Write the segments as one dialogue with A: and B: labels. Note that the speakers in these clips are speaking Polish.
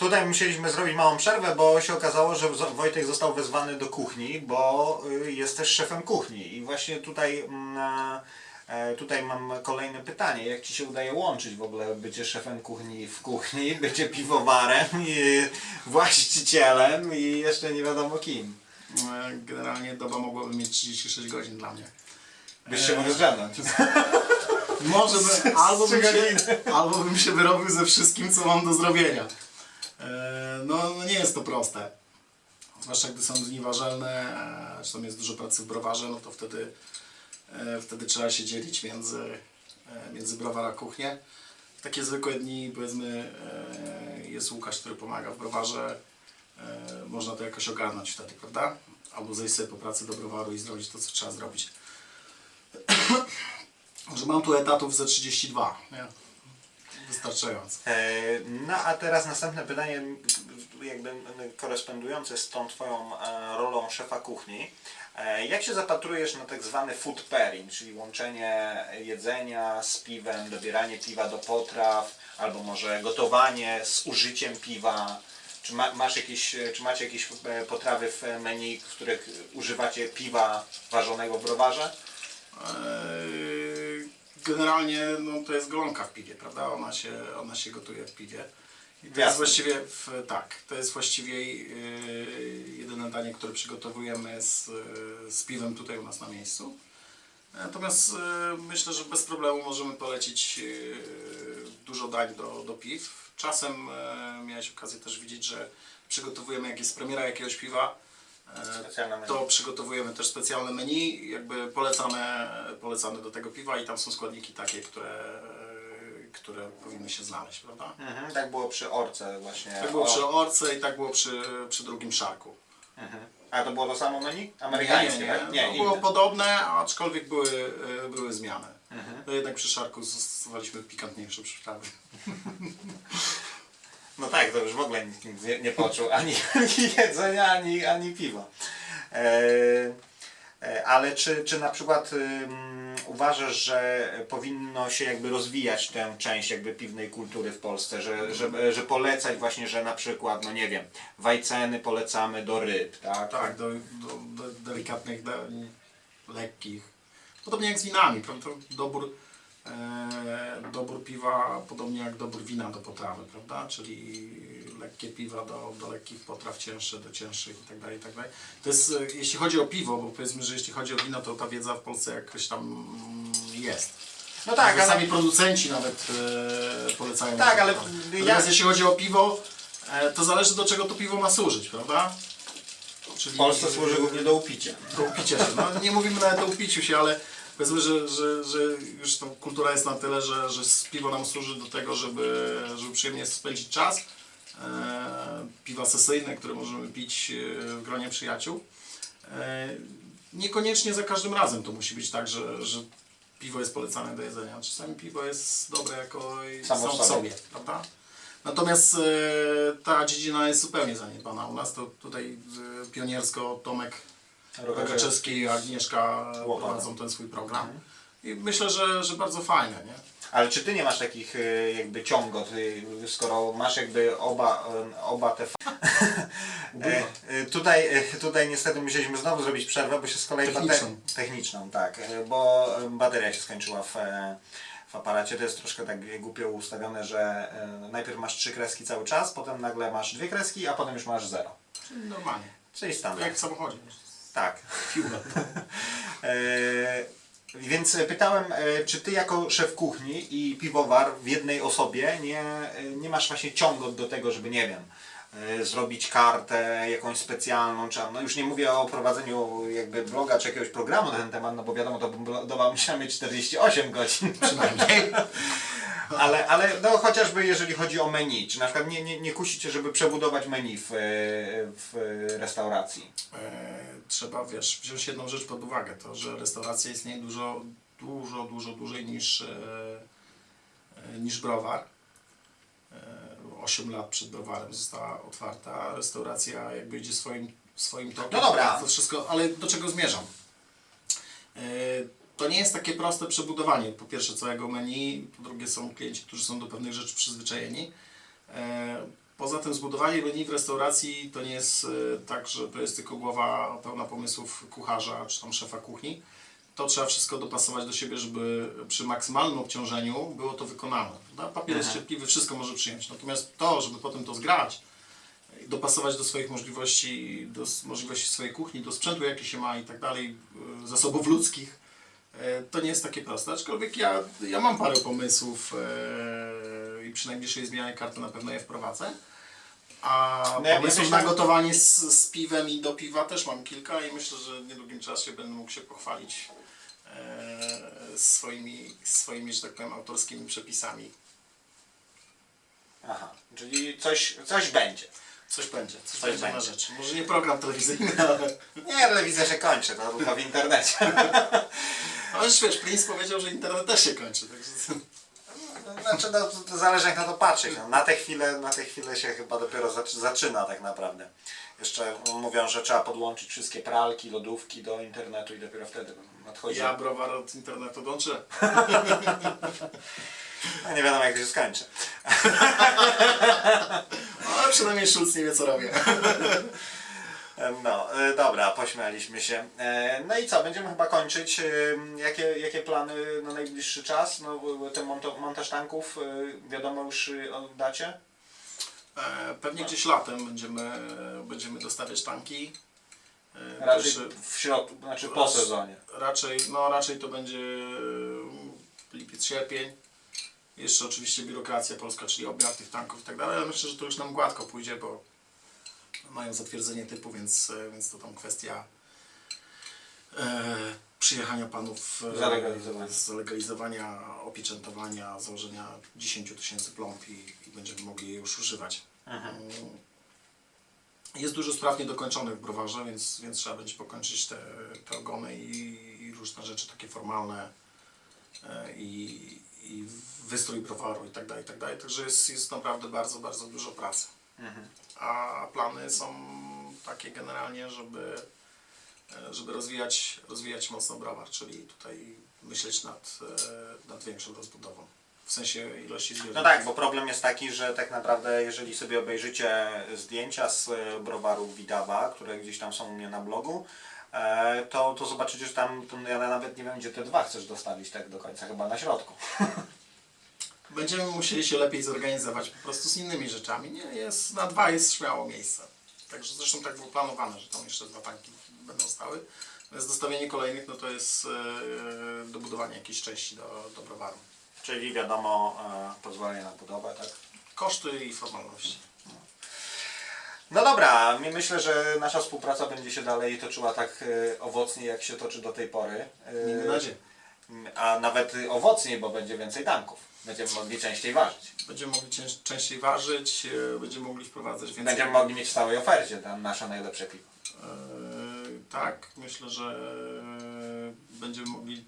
A: Tutaj musieliśmy zrobić małą przerwę, bo się okazało, że Wojtek został wezwany do kuchni, bo y, jest też szefem kuchni. I właśnie tutaj, mm, e, tutaj mam kolejne pytanie. Jak Ci się udaje łączyć w ogóle bycie szefem kuchni w kuchni, bycie piwowarem i właścicielem i jeszcze nie wiadomo kim?
B: E, Generalnie doba mogłaby mieć 36 godzin dla mnie.
A: Byś się mógł zgadnąć.
B: Może by, albo, bym się, albo bym się wyrobił ze wszystkim, co mam do zrobienia. E, No, no nie jest to proste. Zwłaszcza gdy są dni ważelne, e, jest dużo pracy w browarze, no to wtedy, e, wtedy trzeba się dzielić między, między browar a kuchnię. W takie zwykłe dni, powiedzmy, jest Łukasz, który pomaga w browarze. Można to jakoś ogarnąć wtedy, prawda? Albo zejść sobie po pracy do browaru i zrobić to, co trzeba zrobić. że mam tu etatów ze 32, nie? Wystarczająco.
A: E, No a teraz następne pytanie, jakby korespondujące z tą Twoją e, rolą szefa kuchni. E, Jak się zapatrujesz na tak zwany food pairing, czyli łączenie jedzenia z piwem, dobieranie piwa do potraw, albo może gotowanie z użyciem piwa? Czy, ma, masz jakieś, czy macie jakieś potrawy w menu, w których używacie piwa ważonego w browarze?
B: Eee, Generalnie no, to jest golonka w piwie, prawda? Ona się, ona się gotuje w piwie. I to
A: Jasne.
B: jest właściwie, w, tak, to jest właściwie yy, jedyne danie, które przygotowujemy z, yy, z piwem tutaj u nas na miejscu. Natomiast yy, myślę, że bez problemu możemy polecić yy, dużo dań do, do piw. Czasem yy, miałeś okazję też widzieć, że przygotowujemy, jak jest premiera jakiegoś piwa,
A: Specjalne menu.
B: to przygotowujemy też specjalne menu, jakby polecane, polecane do tego piwa i tam są składniki takie, które, które powinny się znaleźć, prawda?
A: Mhm, tak było przy orce właśnie.
B: Tak było przy orce i tak było przy, przy drugim szarku.
A: Mhm. A to było to samo menu? Amerykańskie,
B: nie, nie,
A: tak?
B: nie. To było podobne, aczkolwiek były, były zmiany.
A: Mhm.
B: To jednak przy szarku zastosowaliśmy pikantniejsze przyprawy.
A: No tak, to już w ogóle nikt nie, nie poczuł ani, ani jedzenia, ani, ani piwa. E, e, ale czy, czy na przykład uważasz, że powinno się jakby rozwijać tę część jakby piwnej kultury w Polsce, że, że, że polecać właśnie, że na przykład, no nie wiem, wajceny polecamy do ryb, tak?
B: Tak, do, do, do delikatnych dań, lekkich. Podobnie jak z winami, prawda? Dobór, dobór piwa, podobnie jak dobór wina do potrawy, prawda? Czyli lekkie piwa do, do lekkich potraw, cięższe do cięższych itd. itd. To jest, e, jeśli chodzi o piwo, bo powiedzmy, że jeśli chodzi o wino, to ta wiedza w Polsce jakoś tam mm, jest.
A: No tak, ale
B: Sami producenci nawet e, polecają.
A: Tak, ale
B: Natomiast
A: ja-
B: jeśli chodzi o piwo, e, to zależy do czego to piwo ma służyć, prawda? Czyli,
A: w Polsce służy głównie do upicia.
B: do upicia się. No, nie mówimy nawet o upiciu się, ale powiedzmy, że, że, że już ta kultura jest na tyle, że, że piwo nam służy do tego, żeby, żeby przyjemnie spędzić czas. E, piwa sesyjne, które możemy pić e, w gronie przyjaciół. E, niekoniecznie za każdym razem to musi być tak, że, że piwo jest polecane do jedzenia. Czasami piwo jest dobre jako i
A: Samo
B: samo
A: w sobie,
B: prawda? Natomiast e, ta dziedzina jest zupełnie zaniedbana. U nas to tutaj e, pioniersko Tomek Rogaczewski i Agnieszka
A: Łopata.
B: prowadzą ten swój program. I myślę, że, że bardzo fajne, nie?
A: Ale czy ty nie masz takich y, jakby ciągot, y, skoro masz jakby oba, y, oba te... fa- E, y, tutaj, y, tutaj niestety musieliśmy znowu zrobić przerwę, bo się z kolei...
B: Techniczną.
A: bate- techniczną, tak, bo bateria się skończyła w, e, w aparacie. To jest troszkę tak głupio ustawione, że najpierw masz trzy kreski cały czas, potem nagle masz dwie kreski, a potem już masz zero.
B: Czyli normalnie.
A: Czyli standard.
B: jak w samochodzie.
A: Tak.
B: Fiura.
A: E, Więc pytałem, e, czy ty jako szef kuchni i piwowar w jednej osobie nie, nie masz właśnie ciągot do tego, żeby nie wiem, e, zrobić kartę jakąś specjalną, czy no już nie mówię o prowadzeniu jakby bloga czy jakiegoś programu na ten temat, no bo wiadomo, to budowa musiała mieć 48 godzin.
B: Przynajmniej.
A: Ale, ale no chociażby jeżeli chodzi o menu, czy na przykład nie, nie, nie kusicie, żeby przebudować menu w, w restauracji.
B: E, trzeba, wiesz, wziąć jedną rzecz pod uwagę, to, że restauracja istnieje dużo, dużo, dużo dłużej niż, e, e, niż browar. E, 8 lat przed browarem została otwarta. Restauracja jakby idzie swoim, swoim tokiem.
A: No dobra.
B: To wszystko, ale do czego zmierzam? E, To nie jest takie proste przebudowanie. Po pierwsze całego menu, po drugie są klienci, którzy są do pewnych rzeczy przyzwyczajeni. Poza tym zbudowanie menu w restauracji to nie jest e, tak, że to jest tylko głowa pełna pomysłów kucharza czy tam szefa kuchni. To trzeba wszystko dopasować do siebie, żeby przy maksymalnym obciążeniu było to wykonane. prawda? Papier jest
A: Aha.
B: cierpliwy, wszystko może przyjąć. Natomiast to, żeby potem to zgrać, i dopasować do swoich możliwości, do możliwości swojej kuchni, do sprzętu jaki się ma i tak dalej, e, zasobów ludzkich, e, to nie jest takie proste. Aczkolwiek ja, ja mam parę pomysłów i przy najbliższej zmianie karty na pewno je wprowadzę. A
A: No ja
B: pomysłów
A: myślę-
B: na gotowanie z, z piwem i do piwa też mam kilka i myślę, że w niedługim czasie będę mógł się pochwalić e, swoimi, swoimi, że tak powiem, autorskimi przepisami.
A: Aha, czyli coś, coś będzie.
B: Coś będzie, coś,
A: Coś
B: będzie na
A: będzie.
B: rzecz. Może nie program telewizyjny, ale...
A: Nie, telewizja się kończy, to tylko w internecie.
B: Ale już wiesz, Prince powiedział, że internet też się kończy, także...
A: Znaczy, no, to zależy jak na to patrzeć. No, na tę chwilę, na tę chwilę się chyba dopiero zac- zaczyna tak naprawdę. Jeszcze mówią, że trzeba podłączyć wszystkie pralki, lodówki do internetu i dopiero wtedy nadchodzi.
B: Ja browar od internetu dączę.
A: No, nie wiadomo jak to się skończy.
B: Ale przynajmniej Schulz nie wie co robię.
A: No, e, dobra, pośmialiśmy się. E, No i co, będziemy chyba kończyć. E, Jakie, jakie plany na najbliższy czas? No, ten monta- montaż tanków, wiadomo już o dacie?
B: Pewnie gdzieś latem będziemy, będziemy dostawiać tanki.
A: Raczej w środku, znaczy po sezonie.
B: Raczej, no raczej to będzie lipiec, sierpień. Jeszcze oczywiście biurokracja polska, czyli obmiar tych tanków i tak dalej, ale myślę, że to już nam gładko pójdzie, bo mają zatwierdzenie typu, więc, e, więc to tam kwestia e, przyjechania panów, e,
A: Zalegalizowania.
B: zalegalizowania, opieczętowania, założenia 10 tysięcy plomb i, i będziemy mogli je już używać.
A: Mhm.
B: Mm. Jest dużo spraw niedokończonych w browarze, więc, więc trzeba będzie pokończyć te, te ogony i, i różne rzeczy takie formalne e, i, i wystrój browaru i tak dalej, i tak dalej. Także jest, jest naprawdę bardzo, bardzo dużo pracy.
A: Mhm.
B: A plany są takie generalnie, żeby, e, żeby rozwijać, rozwijać mocno browar, czyli tutaj myśleć nad, e, nad większą rozbudową. W sensie ilości zbiorników.
A: No tak, bo problem jest taki, że tak naprawdę jeżeli sobie obejrzycie zdjęcia z e, browaru Widawa, które gdzieś tam są u mnie na blogu, to, to zobaczycie, że tam ja nawet nie wiem gdzie te dwa chcesz dostawić tak do końca, chyba na środku.
B: Będziemy musieli się lepiej zorganizować po prostu z innymi rzeczami. Nie, jest, na dwa jest śmiało miejsce. Także zresztą tak było planowane, że tam jeszcze dwa tanki będą stały. Natomiast dostawienie kolejnych no to jest e, dobudowanie jakiejś części do, do browaru.
A: Czyli wiadomo, e, pozwolenie na budowę, tak?
B: Koszty i formalności.
A: No dobra, myślę, że nasza współpraca będzie się dalej toczyła tak e, owocnie, jak się toczy do tej pory. E,
B: Miejmy nadzieję.
A: A nawet owocniej, bo będzie więcej tanków. Będziemy mogli częściej ważyć.
B: Będziemy mogli cię, częściej ważyć, e, będziemy mogli wprowadzać więcej.
A: Będziemy mogli mieć w stałej ofercie tam nasze najlepsze piwo.
B: E, tak, myślę, że będziemy mogli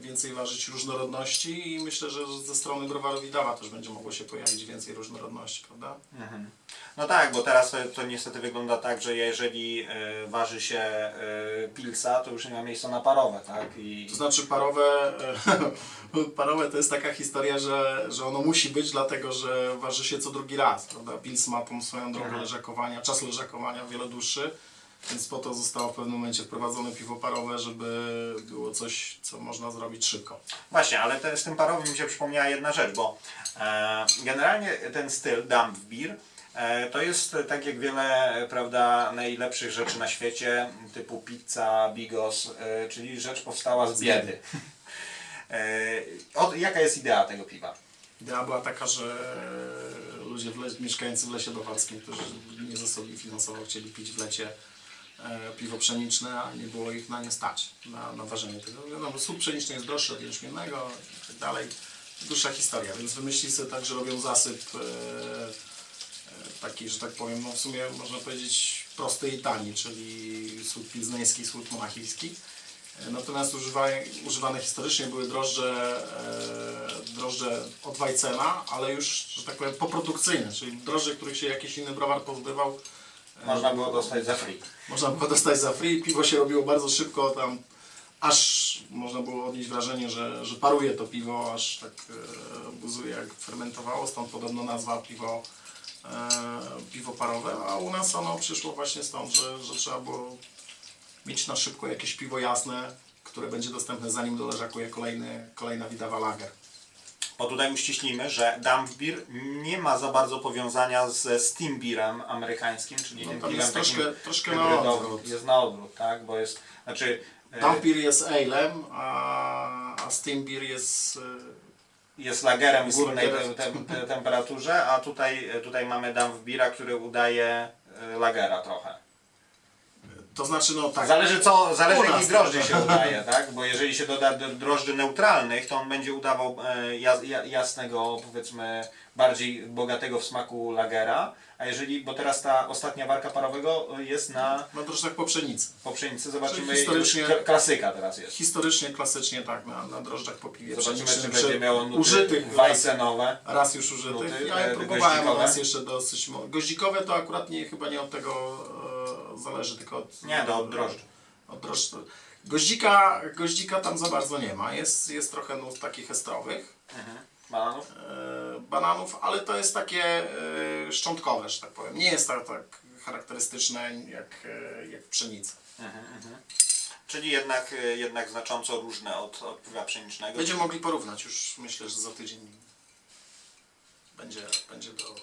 B: więcej ważyć różnorodności i myślę, że ze strony browaru Widawa też będzie mogło się pojawić więcej różnorodności, prawda?
A: No tak, bo teraz to, to niestety wygląda tak, że jeżeli e, waży się e, pilsa, to już nie ma miejsca na parowe, tak? I,
B: To znaczy parowe, e, parowe to jest taka historia, że, że ono musi być, dlatego że waży się co drugi raz, prawda? Pils ma tą swoją drogę
A: Mhm.
B: leżakowania, czas leżakowania wiele dłuższy, więc po to zostało w pewnym momencie wprowadzone piwo parowe, żeby było coś, co można zrobić szybko.
A: Właśnie, ale te, z tym parowym mi się przypomniała jedna rzecz, bo e, generalnie ten styl dump beer e, to jest e, tak jak wiele e, prawda, najlepszych rzeczy na świecie, typu pizza, bigos, e, czyli rzecz powstała z biedy. E, od, jaka jest idea tego piwa?
B: Idea była taka, że ludzie w le- mieszkający w lesie bawarskim, którzy nie zasobili finansowo, chcieli pić w lecie e, piwo pszeniczne, a nie było ich na nie stać, na, na ważenie tego. Bo słód pszeniczny jest droższy od jęczmiennego i tak dalej. Dłuższa historia, więc wymyślili sobie tak, że robią zasyp e, e, taki, że tak powiem, no w sumie można powiedzieć prosty i tani, czyli słód pilzneński, słód monachijski. E, Natomiast używane, używane historycznie były drożdże, e, drożdże od Weissena, ale już, że tak powiem, poprodukcyjne, czyli drożdże, których się jakiś inny browar pozbywał.
A: Można było dostać za free.
B: Można było dostać za free. Piwo się robiło bardzo szybko, tam aż można było odnieść wrażenie, że, że paruje to piwo, aż tak e, buzuje jak fermentowało, stąd podobno nazwa piwo e, piwo parowe, a u nas ono przyszło właśnie stąd, że, że trzeba było mieć na szybko jakieś piwo jasne, które będzie dostępne zanim doleżakuje kolejny, kolejna widawa lager.
A: Bo tutaj uściślimy, że Dampfbier nie ma za bardzo powiązania ze Steam Beerem amerykańskim, czyli
B: No,
A: tym piwem
B: jest
A: takim
B: troszkę- troszkę na odwrót.
A: Jest na odwrót, tak? Bo jest, znaczy... e,
B: Dampir jest alem, a, a steam beer jest... e,
A: jest lagerem w górnej te, te, te, temperaturze, a tutaj, tutaj mamy Dampfbiera, który udaje e, lagera trochę.
B: To znaczy, no tak,
A: Zależy co, zależy
B: U nas
A: jakich drożdży się udaje, tak? Bo jeżeli się doda drożdży neutralnych, to on będzie udawał e, jas, ja- jasnego, powiedzmy, bardziej bogatego w smaku lagera, a jeżeli, bo teraz ta ostatnia warka parowego jest na
B: troszkę tak po pszenicy.
A: po pszenicy, zobaczymy,
B: historycznie-
A: klasyka teraz jest.
B: Historycznie, klasycznie tak, na, na drożdżach po piwie
A: Zobaczymy, czy będzie miało nuty
B: użytych
A: wajsenowe.
B: raz już użytych.
A: nuty,
B: ja
A: e,
B: je próbowałem raz jeszcze dosyć... Goździkowe to akurat nie, chyba nie od tego zależy, tylko od...
A: Nie, od drożdży.
B: Od drożdży. Goździka, goździka tam za bardzo nie ma, jest, jest trochę nut takich estrowych.
A: Mhm. Bananów?
B: e, bananów, ale to jest takie e, szczątkowe, że tak powiem. Nie jest tak, tak charakterystyczne jak, e, jak pszenica.
A: Czyli jednak, e, jednak znacząco różne od, od piwa pszenicznego.
B: Będziemy mogli porównać już, myślę, że za tydzień będzie, będzie do,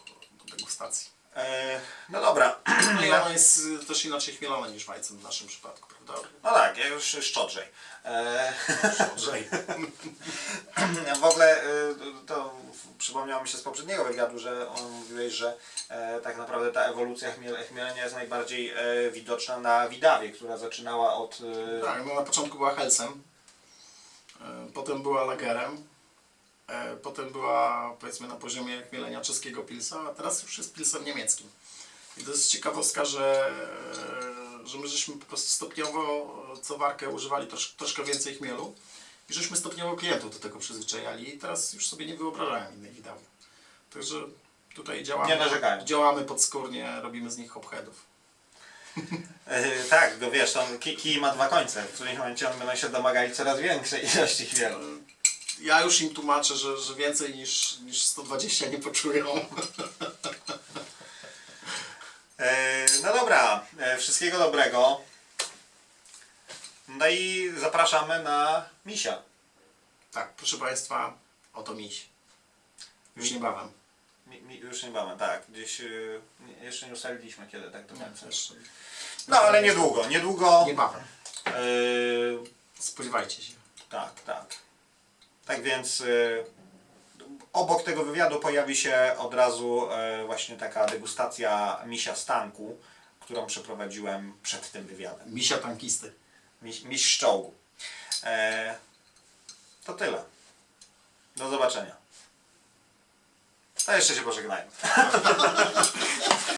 B: do degustacji.
A: E, no dobra.
B: No i ono jest e, też inaczej chmielone niż wajcem w naszym przypadku, prawda?
A: No tak, ja już szczodrzej. E,
B: Lżej.
A: w ogóle y, to przypomniało mi się z poprzedniego wywiadu, że on mówiłeś, że e, tak naprawdę ta ewolucja chmiel, chmielenia jest najbardziej widoczna na Widawie, która zaczynała od...
B: Tak, no na początku była Helsem, potem była Lagerem, potem była powiedzmy na poziomie chmielenia czeskiego pilsa, a teraz już jest pilsem niemieckim. I to jest ciekawostka, że, e, że my żeśmy po prostu stopniowo co warkę używali trosz, troszkę więcej chmielu i żeśmy stopniowo klientów do tego przyzwyczajali i teraz już sobie nie wyobrażałem innej widawy. Także tutaj działamy, działamy podskórnie, robimy z nich hopheadów.
A: E, tak, no wiesz, tam ki- kij ma dwa końce. W którymś momencie oni będą się domagali coraz większej ilości chmielu.
B: Ja już im tłumaczę, że, że więcej niż, niż 120 nie poczują.
A: E, no dobra, e, wszystkiego dobrego. No i zapraszamy na misia.
B: Tak, proszę Państwa, oto miś. Już niebawem.
A: Mi, mi, już niebawem, tak. Gdzieś y, nie- jeszcze nie ustaliliśmy kiedy tak do końca. No ale niedługo, niedługo.
B: Niebawem.
A: y,
B: Spodziewajcie się.
A: tak, tak. Tak więc y, obok tego wywiadu pojawi się od razu y, właśnie taka degustacja misia stanku, którą przeprowadziłem przed tym wywiadem.
B: Misia tankisty.
A: Miś, miś szczołgu. E, to tyle. Do zobaczenia. A jeszcze się pożegnajmy.